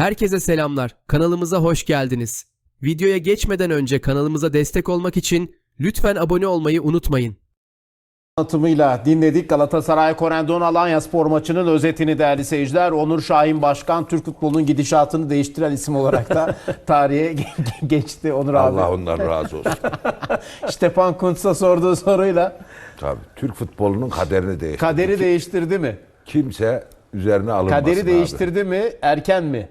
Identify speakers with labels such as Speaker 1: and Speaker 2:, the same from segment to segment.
Speaker 1: Herkese selamlar. Kanalımıza hoş geldiniz. Videoya geçmeden önce kanalımıza destek olmak için lütfen abone olmayı unutmayın.
Speaker 2: anlatımıyla dinledik. Galatasaray Korendon Alanya spor maçının özetini değerli seyirciler. Onur Şahin Başkan Türk futbolunun gidişatını değiştiren isim olarak da tarihe geçti Onur abi.
Speaker 3: Allah ondan razı olsun.
Speaker 2: Stefan Kuntz'a sorduğu soruyla
Speaker 3: Tabii Türk futbolunun kaderini değiştirdi.
Speaker 2: kaderi değiştirdi mi?
Speaker 3: Kimse üzerine alınmasın
Speaker 2: Kaderi
Speaker 3: abi.
Speaker 2: değiştirdi mi? Erken mi?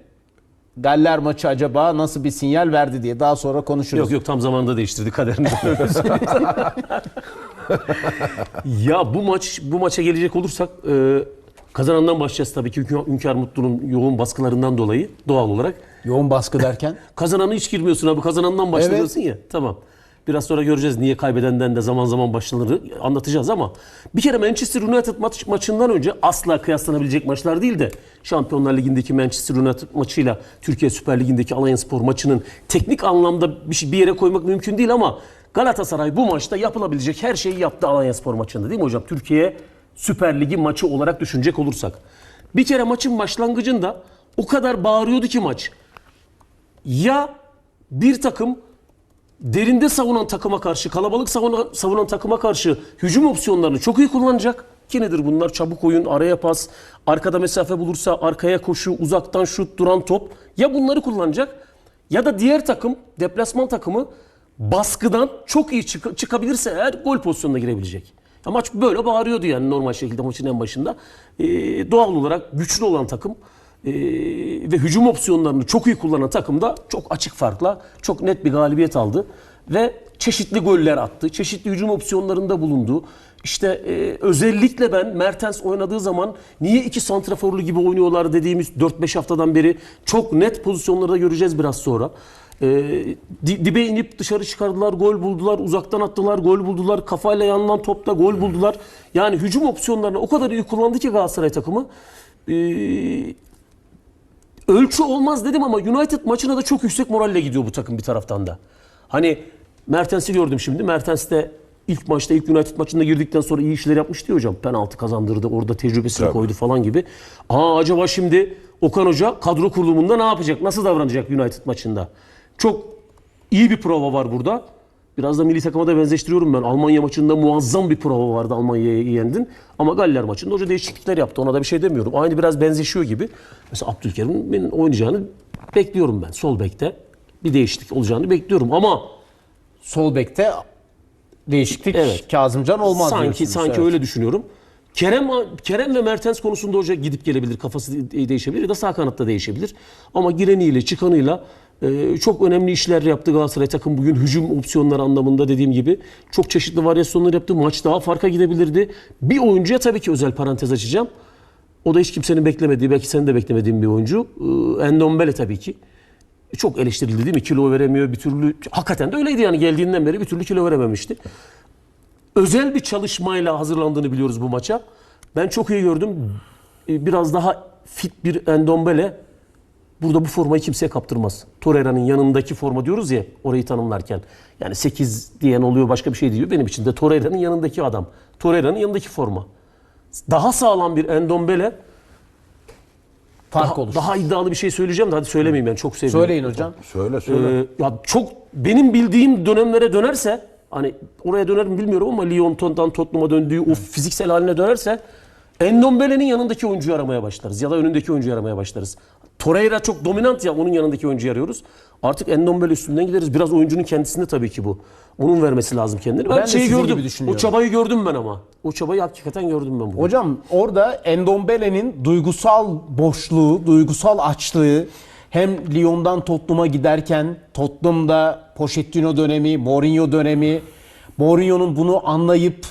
Speaker 2: Galler maçı acaba nasıl bir sinyal verdi diye daha sonra konuşuruz.
Speaker 4: Yok yok tam zamanında değiştirdi kaderini. ya bu maç bu maça gelecek olursak e, kazanandan başlayacağız tabii ki Hünkar, Hünkar Mutlu'nun yoğun baskılarından dolayı doğal olarak.
Speaker 2: Yoğun baskı derken
Speaker 4: Kazananı hiç girmiyorsun abi kazanandan başlıyorsun ya. Tamam. Biraz sonra göreceğiz niye kaybedenden de zaman zaman başlanır anlatacağız ama bir kere Manchester United maç, maçından önce asla kıyaslanabilecek maçlar değil de Şampiyonlar Ligi'ndeki Manchester United maçıyla Türkiye Süper Ligi'ndeki Alanyaspor maçının teknik anlamda bir, şey, bir yere koymak mümkün değil ama Galatasaray bu maçta yapılabilecek her şeyi yaptı Alanyaspor maçında değil mi hocam? Türkiye Süper Ligi maçı olarak düşünecek olursak. Bir kere maçın başlangıcında o kadar bağırıyordu ki maç ya bir takım derinde savunan takıma karşı, kalabalık savunan, savunan takıma karşı hücum opsiyonlarını çok iyi kullanacak. Ki nedir bunlar? Çabuk oyun, araya pas, arkada mesafe bulursa arkaya koşu, uzaktan şut, duran top. Ya bunları kullanacak ya da diğer takım, deplasman takımı baskıdan çok iyi çık- çıkabilirse eğer gol pozisyonuna girebilecek. Ya maç böyle bağırıyordu yani normal şekilde maçın en başında. Ee, doğal olarak güçlü olan takım ee, ve hücum opsiyonlarını çok iyi kullanan takım da çok açık farkla çok net bir galibiyet aldı. Ve çeşitli goller attı. Çeşitli hücum opsiyonlarında bulundu. İşte e, özellikle ben Mertens oynadığı zaman niye iki santraforlu gibi oynuyorlar dediğimiz 4-5 haftadan beri çok net pozisyonlarda göreceğiz biraz sonra. E, di- dibe inip dışarı çıkardılar, gol buldular, uzaktan attılar, gol buldular, kafayla yandan topta gol buldular. Yani hücum opsiyonlarını o kadar iyi kullandı ki Galatasaray takımı. E, ölçü olmaz dedim ama United maçına da çok yüksek moralle gidiyor bu takım bir taraftan da. Hani Mertens'i gördüm şimdi. Mertens de ilk maçta ilk United maçında girdikten sonra iyi işler yapmış diyor hocam. Penaltı kazandırdı. Orada tecrübesini
Speaker 3: Tabii.
Speaker 4: koydu falan gibi. Aa acaba şimdi Okan Hoca kadro kurulumunda ne yapacak? Nasıl davranacak United maçında? Çok iyi bir prova var burada. Biraz da milli takıma da benzeştiriyorum ben. Almanya maçında muazzam bir prova vardı Almanya'yı yendin. Ama Galler maçında hoca değişiklikler yaptı. Ona da bir şey demiyorum. Aynı biraz benzeşiyor gibi. Mesela Abdülkerim'in oynayacağını bekliyorum ben. Sol bekte bir değişiklik olacağını bekliyorum. Ama
Speaker 2: sol bekte değişiklik
Speaker 4: Evet.
Speaker 2: Kazımcan olmaz
Speaker 4: sanki sanki
Speaker 2: Evet.
Speaker 4: öyle düşünüyorum. Kerem Kerem ve Mertens konusunda hoca gidip gelebilir. Kafası de- değişebilir ya da sağ kanatta değişebilir. Ama gireniyle çıkanıyla e, çok önemli işler yaptı Galatasaray takım bugün hücum opsiyonları anlamında dediğim gibi çok çeşitli varyasyonlar yaptı. Maç daha farka gidebilirdi. Bir oyuncuya tabii ki özel parantez açacağım. O da hiç kimsenin beklemediği, belki senin de beklemediğin bir oyuncu. Ee, Endombele tabii ki. Çok eleştirildi değil mi? Kilo veremiyor bir türlü. Hakikaten de öyleydi yani geldiğinden beri bir türlü kilo verememişti özel bir çalışmayla hazırlandığını biliyoruz bu maça. Ben çok iyi gördüm. Ee, Biraz daha fit bir Endombele burada bu formayı kimseye kaptırmaz. Torreira'nın yanındaki forma diyoruz ya orayı tanımlarken. Yani 8 diyen oluyor başka bir şey diyor. Benim için de Torreira'nın yanındaki adam. Torreira'nın yanındaki forma. Daha sağlam bir Endombele
Speaker 2: fark
Speaker 4: daha,
Speaker 2: olur.
Speaker 4: daha iddialı bir şey söyleyeceğim de hadi söylemeyeyim ben çok seviyorum.
Speaker 2: Söyleyin hocam.
Speaker 3: Söyle söyle.
Speaker 4: Ee, ya çok benim bildiğim dönemlere dönerse hani oraya döner mi bilmiyorum ama Lyon'dan Tottenham'a döndüğü o fiziksel haline dönerse Endombele'nin yanındaki oyuncuyu aramaya başlarız ya da önündeki oyuncuyu aramaya başlarız. Torreira çok dominant ya onun yanındaki oyuncuyu arıyoruz. Artık Endombele üstünden gideriz. Biraz oyuncunun kendisinde tabii ki bu. Onun vermesi lazım kendini. Ben,
Speaker 2: Ben
Speaker 4: şeyi gördüm. O çabayı gördüm ben ama. O çabayı hakikaten gördüm ben bugün.
Speaker 2: Hocam orada Endombele'nin duygusal boşluğu, duygusal açlığı hem Lyon'dan Tottenham'a giderken Tottenham'da Pochettino dönemi, Mourinho dönemi, Mourinho'nun bunu anlayıp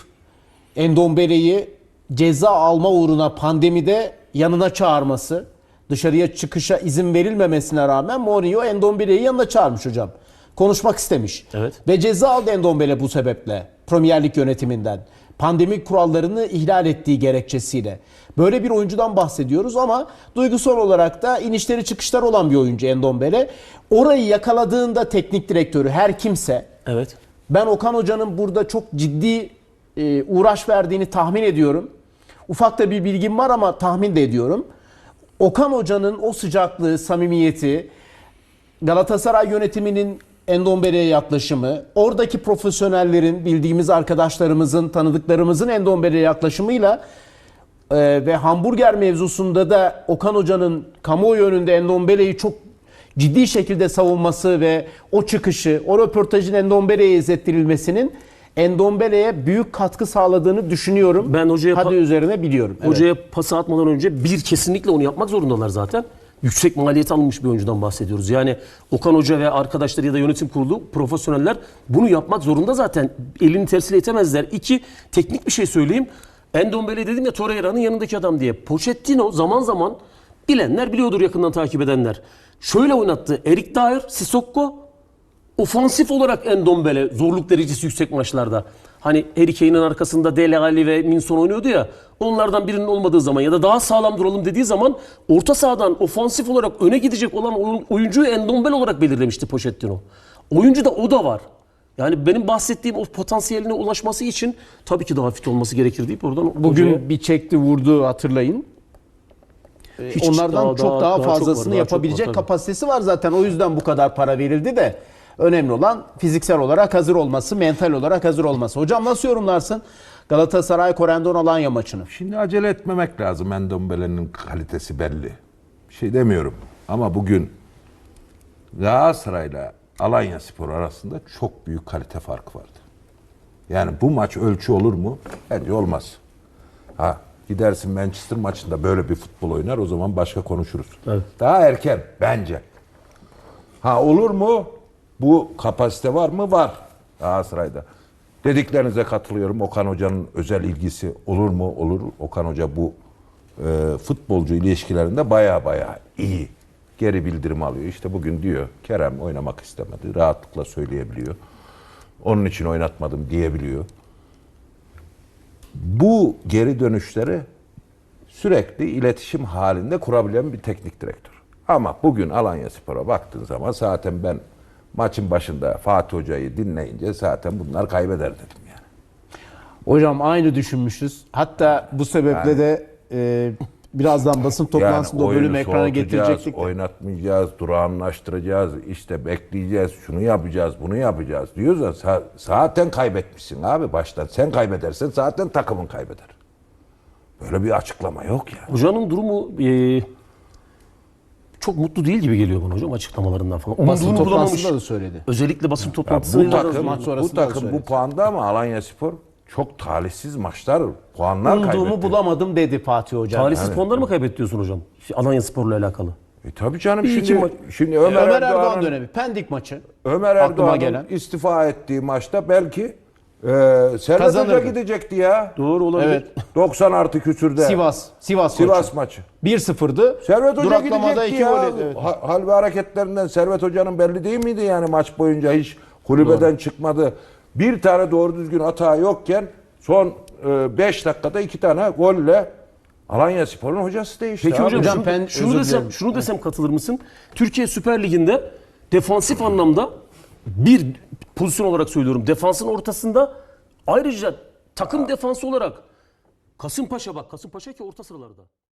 Speaker 2: Endombele'yi ceza alma uğruna pandemide yanına çağırması, dışarıya çıkışa izin verilmemesine rağmen Mourinho Endombele'yi yanına çağırmış hocam. Konuşmak istemiş.
Speaker 4: Evet.
Speaker 2: Ve ceza aldı Endombele bu sebeple Premier Lig yönetiminden. Pandemi kurallarını ihlal ettiği gerekçesiyle. Böyle bir oyuncudan bahsediyoruz ama duygusal olarak da inişleri çıkışlar olan bir oyuncu Endombele. Orayı yakaladığında teknik direktörü her kimse
Speaker 4: Evet.
Speaker 2: ben Okan Hoca'nın burada çok ciddi e, uğraş verdiğini tahmin ediyorum. Ufak da bir bilgim var ama tahmin de ediyorum. Okan Hoca'nın o sıcaklığı, samimiyeti, Galatasaray yönetiminin Endombele'ye yaklaşımı, oradaki profesyonellerin, bildiğimiz arkadaşlarımızın, tanıdıklarımızın Endombele'ye yaklaşımıyla e, ve hamburger mevzusunda da Okan Hoca'nın kamuoyu önünde Endombele'yi çok ciddi şekilde savunması ve o çıkışı, o röportajın Endombele'ye izlettirilmesinin Endombele'ye büyük katkı sağladığını düşünüyorum.
Speaker 4: Ben hocaya
Speaker 2: Hadi üzerine biliyorum. Evet.
Speaker 4: Hocaya pası atmadan önce bir kesinlikle onu yapmak zorundalar zaten. Yüksek maliyet alınmış bir oyuncudan bahsediyoruz. Yani Okan Hoca ve arkadaşları ya da yönetim kurulu profesyoneller bunu yapmak zorunda zaten. Elini tersiyle itemezler. İki, teknik bir şey söyleyeyim. Endombele dedim ya Torreira'nın yanındaki adam diye. Pochettino zaman zaman bilenler biliyordur yakından takip edenler. Şöyle oynattı. Erik Dyer, Sissoko, ofansif olarak Endombele zorluk derecesi yüksek maçlarda. Hani Harry Kane'in arkasında Dele Alli ve Minson oynuyordu ya. Onlardan birinin olmadığı zaman ya da daha sağlam duralım dediği zaman orta sahadan ofansif olarak öne gidecek olan oyun- oyuncuyu Endombele olarak belirlemişti Pochettino. Oyuncu da o da var. Yani benim bahsettiğim o potansiyeline ulaşması için tabii ki daha fit olması gerekir deyip oradan
Speaker 2: Bugün
Speaker 4: hocaya-
Speaker 2: bir çekti vurdu hatırlayın. Ee,
Speaker 4: Hiç
Speaker 2: Onlardan
Speaker 4: daha-
Speaker 2: çok
Speaker 4: daha-
Speaker 2: daha,
Speaker 4: daha çok var,
Speaker 2: fazlasını
Speaker 4: daha çok
Speaker 2: yapabilecek
Speaker 4: var, tabii.
Speaker 2: kapasitesi var zaten. O yüzden bu kadar para verildi de önemli olan fiziksel olarak hazır olması, mental olarak hazır olması. Hocam nasıl yorumlarsın Galatasaray Korendon Alanya maçını?
Speaker 3: Şimdi acele etmemek lazım. Endombele'nin kalitesi belli. Bir şey demiyorum. Ama bugün Galatasaray'la Alanya Spor arasında çok büyük kalite farkı vardı. Yani bu maç ölçü olur mu? Bence olmaz. Ha gidersin Manchester maçında böyle bir futbol oynar o zaman başka konuşuruz.
Speaker 4: Evet.
Speaker 3: Daha erken bence. Ha olur mu? Bu kapasite var mı? Var Galatasaray'da. Dediklerinize katılıyorum. Okan Hoca'nın özel ilgisi olur mu? Olur. Okan Hoca bu e, futbolcu ilişkilerinde baya baya iyi. Geri bildirim alıyor. İşte bugün diyor Kerem oynamak istemedi. Rahatlıkla söyleyebiliyor. Onun için oynatmadım diyebiliyor. Bu geri dönüşleri sürekli iletişim halinde kurabilen bir teknik direktör. Ama bugün Alanya Spor'a baktığın zaman zaten ben maçın başında Fatih Hoca'yı dinleyince zaten bunlar kaybeder dedim yani.
Speaker 2: Hocam aynı düşünmüşüz. Hatta bu sebeple
Speaker 3: Yani-
Speaker 2: de e, birazdan basın toplantısında o
Speaker 3: oyunu
Speaker 2: bölüm ekrana getirecektik.
Speaker 3: Oynatmayacağız, durağanlaştıracağız, işte bekleyeceğiz, şunu yapacağız, bunu yapacağız diyoruz za- zaten kaybetmişsin abi baştan. Sen kaybedersen zaten takımın kaybeder. Böyle bir açıklama yok ya.
Speaker 4: Hocanın durumu e, çok mutlu değil gibi geliyor bana hocam açıklamalarından falan.
Speaker 2: Basın
Speaker 4: Umduğunu bulamamış.
Speaker 2: toplantısında da söyledi.
Speaker 4: Özellikle basın toplantısında
Speaker 3: bu takım,
Speaker 2: maç
Speaker 3: bu
Speaker 2: sonrasında da
Speaker 3: takım bu puanda ama Alanya Spor çok talihsiz maçlar, puanlar
Speaker 2: Umduğumu
Speaker 3: kaybetti.
Speaker 2: bulamadım dedi Fatih Hoca.
Speaker 4: talihsiz puanlar mı kaybetti diyorsun hocam? Alanya Spor'la alakalı.
Speaker 3: E tabii canım
Speaker 4: Bir
Speaker 3: şimdi, şimdi
Speaker 2: Ömer,
Speaker 3: Ömer,
Speaker 2: Erdoğan
Speaker 3: Erdoğan'ın
Speaker 2: dönemi. Pendik maçı.
Speaker 3: Ömer Erdoğan'ın
Speaker 2: gelen.
Speaker 3: istifa ettiği maçta belki e, Servet Hoca
Speaker 2: Kazanırdı.
Speaker 3: gidecekti ya.
Speaker 4: Doğru olabilir.
Speaker 2: Evet.
Speaker 3: 90 artı küsürde.
Speaker 2: Sivas. Sivas,
Speaker 3: Sivas maçı.
Speaker 2: 1-0'dı.
Speaker 3: Servet Hoca
Speaker 2: Duraklamada
Speaker 3: gidecekti
Speaker 2: iki
Speaker 3: ya.
Speaker 2: gol yedi, evet.
Speaker 3: Ha- Hal ve hareketlerinden Servet Hoca'nın belli değil miydi yani maç boyunca hiç kulübeden çıkmadı. Bir tane doğru düzgün hata yokken son 5 dakikada iki tane golle Alanya Spor'un hocası değişti.
Speaker 4: Peki
Speaker 3: abi.
Speaker 4: hocam,
Speaker 2: Hocam
Speaker 4: şunu,
Speaker 2: ben
Speaker 4: şunu
Speaker 2: özür
Speaker 4: desem,
Speaker 2: dilerim.
Speaker 4: şunu desem katılır mısın? Türkiye Süper Ligi'nde defansif anlamda bir pozisyon olarak söylüyorum. Defansın ortasında ayrıca takım defansı olarak Kasımpaşa bak Kasımpaşa ki orta sıralarda.